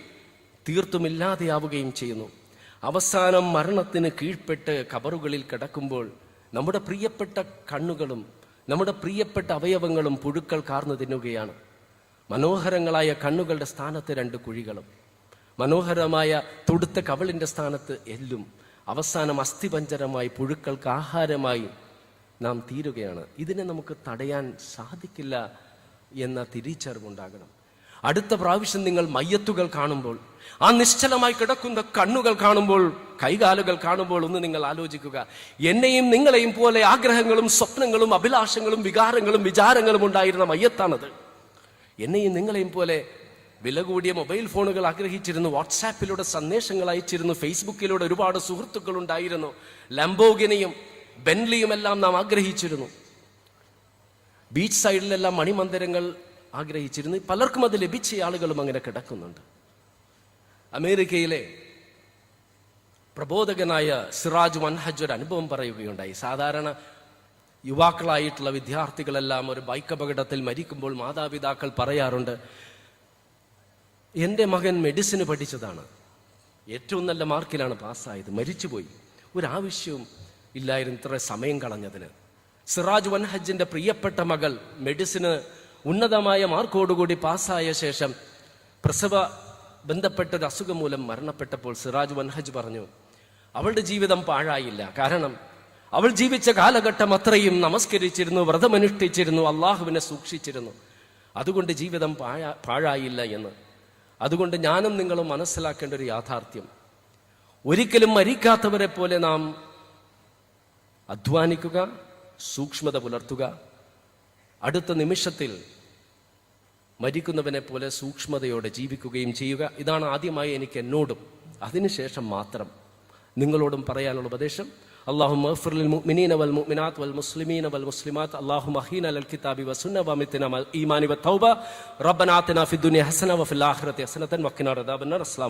തീർത്തുമില്ലാതെയാവുകയും ചെയ്യുന്നു. അവസാനം മരണത്തിന് കീഴ്പ്പെട്ട് കബറുകളിൽ കിടക്കുമ്പോൾ നമ്മുടെ പ്രിയപ്പെട്ട കണ്ണുകളും നമ്മുടെ പ്രിയപ്പെട്ട അവയവങ്ങളും പുഴുക്കൾ കാർന്നു തിന്നുകയാണ്. മനോഹരങ്ങളായ കണ്ണുകളുടെ സ്ഥാനത്ത് രണ്ട് കുഴികളും. മനോഹരമായ തുടുത്ത കവളിന്റെ സ്ഥാനത്ത് എല്ലും. അവസാനം അസ്ഥിപഞ്ചരമായി പുഴുക്കൾക്ക് ആഹാരമായി നാം തീരുകയാണ്. ഇതിനെ നമുക്ക് തടയാൻ സാധിക്കില്ല എന്ന തിരിച്ചറിവുണ്ടാകണം. അടുത്ത പ്രാവശ്യം നിങ്ങൾ മയ്യത്തുകൾ കാണുമ്പോൾ ആ നിശ്ചലമായി കിടക്കുന്ന കണ്ണുകൾ കാണുമ്പോൾ കൈകാലുകൾ കാണുമ്പോൾ ഒന്ന് നിങ്ങൾ ആലോചിക്കുക. എന്നെയും നിങ്ങളെയും പോലെ ആഗ്രഹങ്ങളും സ്വപ്നങ്ങളും അഭിലാഷങ്ങളും വികാരങ്ങളും വിചാരങ്ങളും ഉണ്ടായിരുന്ന മയ്യത്താണത്. എന്നെയും നിങ്ങളെയും പോലെ വില കൂടിയ മൊബൈൽ ഫോണുകൾ ആഗ്രഹിച്ചിരുന്നു വാട്സാപ്പിലൂടെ സന്ദേശങ്ങൾ അയച്ചിരുന്നു ഫേസ്ബുക്കിലൂടെ ഒരുപാട് സുഹൃത്തുക്കൾ ഉണ്ടായിരുന്നു. ലംബോഗിനിയും ബെൻലിയും എല്ലാം നാം ആഗ്രഹിച്ചിരുന്നു. ബീച്ച് സൈഡിലെല്ലാം മണിമന്ദിരങ്ങൾ ആഗ്രഹിച്ചിരുന്നു. പലർക്കും അത് ലഭിച്ച ആളുകളും അങ്ങനെ കിടക്കുന്നുണ്ട്. അമേരിക്കയിലെ പ്രബോധകനായ സിറാജ് മൻഹജ് ഒരു അനുഭവം പറയുകയുണ്ടായി. സാധാരണ യുവാക്കളായിട്ടുള്ള വിദ്യാർത്ഥികളെല്ലാം ഒരു ബൈക്ക് അപകടത്തിൽ മരിക്കുമ്പോൾ മാതാപിതാക്കൾ പറയാറുണ്ട് എന്റെ മകൻ മെഡിസിന് പഠിച്ചതാണ്. ഏറ്റവും നല്ല മാർക്കിലാണ് പാസ്സായത്. മരിച്ചുപോയി. ഒരാവശ്യവും ഇല്ലായിരുന്നു ഇത്ര സമയം കളഞ്ഞതിന്. സിറാജ് വൻഹജിന്റെ പ്രിയപ്പെട്ട മകൾ മെഡിസിന് ഉന്നതമായ മാർക്കോടുകൂടി പാസ്സായ ശേഷം പ്രസവ ബന്ധപ്പെട്ട ഒരു അസുഖം മൂലം മരണപ്പെട്ടപ്പോൾ സിറാജ് വൻഹജ് പറഞ്ഞു അവളുടെ ജീവിതം പാഴായില്ല. കാരണം അവൾ ജീവിച്ച കാലഘട്ടം അത്രയും നമസ്കരിച്ചിരുന്നു വ്രതമനുഷ്ഠിച്ചിരുന്നു അള്ളാഹുവിനെ സൂക്ഷിച്ചിരുന്നു. അതുകൊണ്ട് ജീവിതം പാഴാ പാഴായില്ല എന്ന്. അതുകൊണ്ട് ഞാനും നിങ്ങളും മനസ്സിലാക്കേണ്ട ഒരു യാഥാർത്ഥ്യം. ഒരിക്കലും മരിക്കാത്തവരെ പോലെ നാം അധ്വാനിക്കുക സൂക്ഷ്മത പുലർത്തുക. അടുത്ത നിമിഷത്തിൽ മരിക്കുന്നവനെ പോലെ സൂക്ഷ്മതയോടെ ജീവിക്കുകയും ചെയ്യുക. ഇതാണ് ആദ്യമായി എനിക്ക് എന്നോടും അതിനുശേഷം മാത്രം നിങ്ങളോടും പറയാനുള്ള ഉപദേശം. അള്ളാഹു മഹ്ഫുൽ മുഅ്മിനീന വൽ മുഅ്മിനാത്ത് വൽ മുസ്ലിമീന വൽ മുസ്ലിമാത്ത്. അള്ളാഹു മഹീന അൽ കിതാബി വസുന്ന വമിത്തിന ഈമാനി വ തൗബ. ഫിദ് ഫിദ്ദുനിയ ഹസന വ ഫിൽ ആഖിറതി ഹസനതൻ വഖിന റദാബന്നാർ അസ്സലാമു